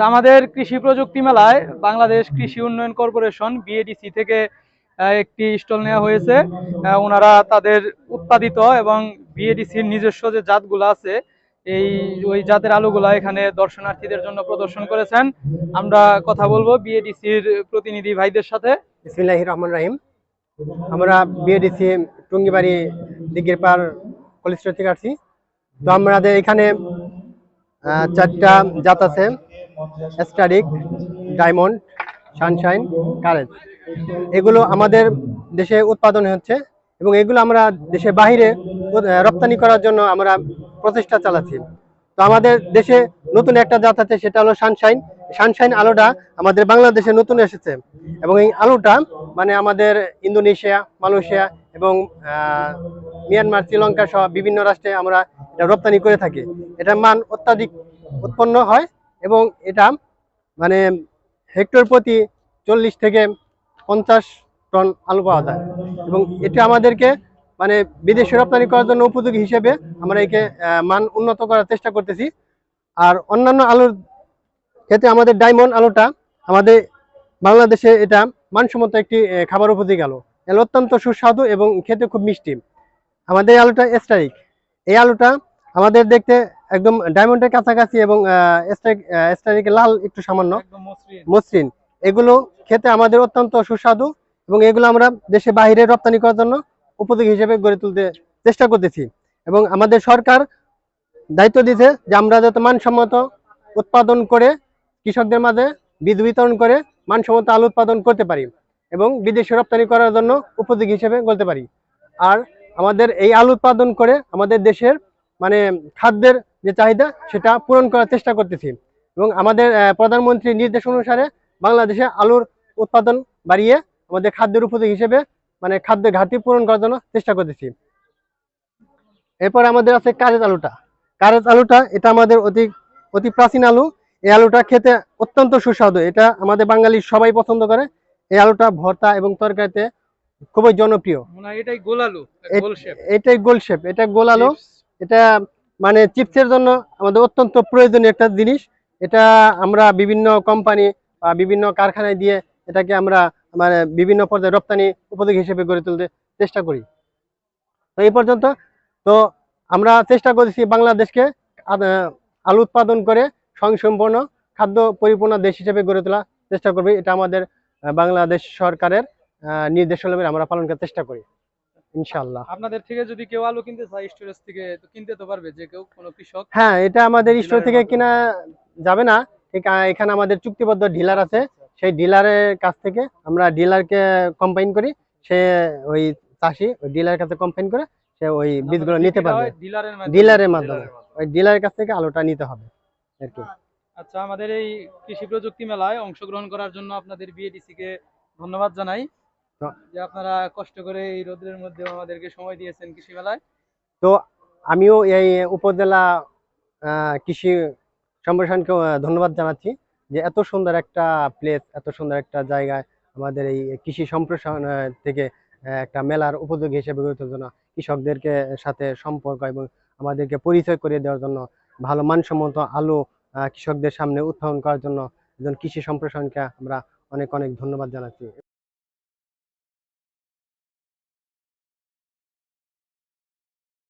আমাদের কৃষি প্রযুক্তি মেলায় বাংলাদেশ কৃষি উন্নয়ন কর্পোরেশন, বিএডিসি থেকে একটি স্টল নেওয়া হয়েছে। ওনারা তাদের উৎপাদিত এবং বিএডিসির নিজস্ব যে জাতগুলো আছে, এই ওই জাতের আলুগুলা এখানে দর্শনার্থীদের জন্য প্রদর্শন করেছেন। আমরা কথা বলব বিএডিসির প্রতিনিধি ভাইদের সাথে। বিসমিল্লাহ রহমান রাহিম। আমরা বিএডিসি টুঙ্গিবাড়ি দিঘির পার কলেজ থেকে আসছি। তো আমাদের এখানে চারটা জাত আছে। স্টারিক ডায়মন্ড সানশাইন কারেজ এগুলো আমাদের দেশে উৎপাদন হচ্ছে এবং এগুলো আমরা দেশের বাহিরে রপ্তানি করার জন্য আমরা প্রচেষ্টা চালাচ্ছি। তো আমাদের দেশে নতুন একটা জাত আছে, সেটা হলো সানশাইন সানশাইন আলোটা আমাদের বাংলাদেশে নতুন এসেছে এবং এই আলুটা মানে আমাদের ইন্দোনেশিয়া, মালয়েশিয়া এবং মিয়ানমার, শ্রীলঙ্কা সহ বিভিন্ন রাষ্ট্রে আমরা এটা রপ্তানি করে থাকি। এটার মান অত্যাধিক উৎপন্ন হয় এবং এটা মানে হেক্টর প্রতি চল্লিশ থেকে পঞ্চাশ টন আলু পাওয়া যায়। এবং এটা আমাদেরকে মানে বিদেশে রপ্তানি করার জন্য উপযোগী হিসেবে আমরা একে মান উন্নত করার চেষ্টা করতেছি। আর অন্যান্য আলুর ক্ষেত্রে আমাদের ডায়মন্ড আলুটা আমাদের বাংলাদেশে এটা মানসম্মত একটি খাবার উপযোগী আলু। এর অত্যন্ত সুস্বাদু এবং খেতে খুব মিষ্টি। আমাদের আলুটা স্টারিক এই আলুটা আমাদের দেখতে একদম ডায়মন্ডের কাছাকাছি এবং স্টারিক লাল একটু সামান্য। মসৃণ। এগুলো খেতে আমাদের অত্যন্ত সুস্বাদু এবং এগুলো আমরা দেশে বাইরে রপ্তানি করার জন্য উপযোগী হিসেবে গড়ে তুলতে চেষ্টা করতেছি। এবং আমাদের সরকার দায়িত্ব দিয়েছে যে আমরা যাতে মানসম্মত উৎপাদন করে কৃষকদের মাঝে বীজ বিতরণ করে মানসম্মত আলু উৎপাদন করতে পারি এবং বিদেশে রপ্তানি করার জন্য উপযোগী হিসেবে বলতে পারি। আর আমাদের এই আলু উৎপাদন করে আমাদের দেশের মানে খাদ্যের যে চাহিদা সেটা পূরণ করার চেষ্টা করতেছি। এবং আমাদের প্রধানমন্ত্রীর নির্দেশ অনুসারে বাংলাদেশে আলুর উৎপাদন বাড়িয়ে আমাদের খাদ্যের উপযোগী হিসেবে মানে খাদ্য ঘাটতি পূরণ করার জন্য চেষ্টা করতেছি। এরপর আমাদের আছে কারেজ আলুটা। কারেজ আলুটা এটা আমাদের অতি অতি প্রাচীন আলু। এই আলুটা খেতে অত্যন্ত সুস্বাদু। এটা আমাদের বাঙালি সবাই পছন্দ করে। এই আলুটা ভর্তা এবং তরকারিতে খুবই জনপ্রিয়। এটাই গোল আলু এটাই গোল শেপ। এটা গোল আলু। এটা মানে চিপসের জন্য আমাদের অত্যন্ত প্রয়োজনীয় একটা জিনিস। এটা আমরা বিভিন্ন কোম্পানি বা বিভিন্ন কারখানায় দিয়ে এটাকে আমরা মানে বিভিন্ন পর্যায়ে রপ্তানি উপযোগী হিসেবে গড়ে তুলতে চেষ্টা করি। তো এই পর্যন্ত। তো আমরা চেষ্টা করেছি বাংলাদেশকে আলু উৎপাদন করে স্বয়ংসম্পূর্ণ খাদ্য পরিপূর্ণ দেশ হিসেবে গড়ে তোলার চেষ্টা করবে। এটা আমাদের বাংলাদেশ সরকারের আহ, নির্দেশনাবে আমরা পালন করার চেষ্টা করি। ইনশাআল্লাহ। আপনাদের থেকে যদি কেউ আলু কিনতে চায় স্টোরেজ থেকে তো কিনতে তো পারবে যে কেউ কোনো কৃষক? হ্যাঁ এটা আমাদের স্টোর থেকে কিনা যাবে না। এখানে আমাদের চুক্তিবদ্ধ ডিলার আছে। সেই ডিলারের কাছ থেকে আমরা ডিলারকে কম্পাইন করি। সে ওই চাষি ওই ডিলারের কাছে কম্পাইন করে সে ওই বীজগুলো নিতে পারবে। ডিলারের মাধ্যমে। ওই ডিলারের কাছ থেকে আলুটা নিতে হবে আর কি। আচ্ছা আমাদের এই কৃষি প্রযুক্তি মেলায় অংশগ্রহণ করার জন্য আপনাদের বিএডিসি কে ধন্যবাদ জানাই। যে আপনারা কষ্ট করে এই রোদ্রের মধ্যে আমাদেরকে সময় দিয়েছেন কৃষি মেলায় তো আমিও এই উপজেলা কৃষি সম্প্রসারণকে ধন্যবাদ জানাচ্ছি যে এত সুন্দর একটা প্লেস এত সুন্দর একটা জায়গায় আমাদের এই কৃষি সম্প্রসারণ থেকে একটা মেলার উপযোগী হিসেবে গড়ে তোলার জন্য কৃষকদেরকে সাথে সম্পর্ক এবং আমাদেরকে পরিচয় করে দেওয়ার জন্য ভালো মানসম্মত আলু কৃষকদের সামনে উত্থাপন করার জন্য একজন কৃষি সম্প্রসারণকে আমরা অনেক অনেক ধন্যবাদ জানাচ্ছি।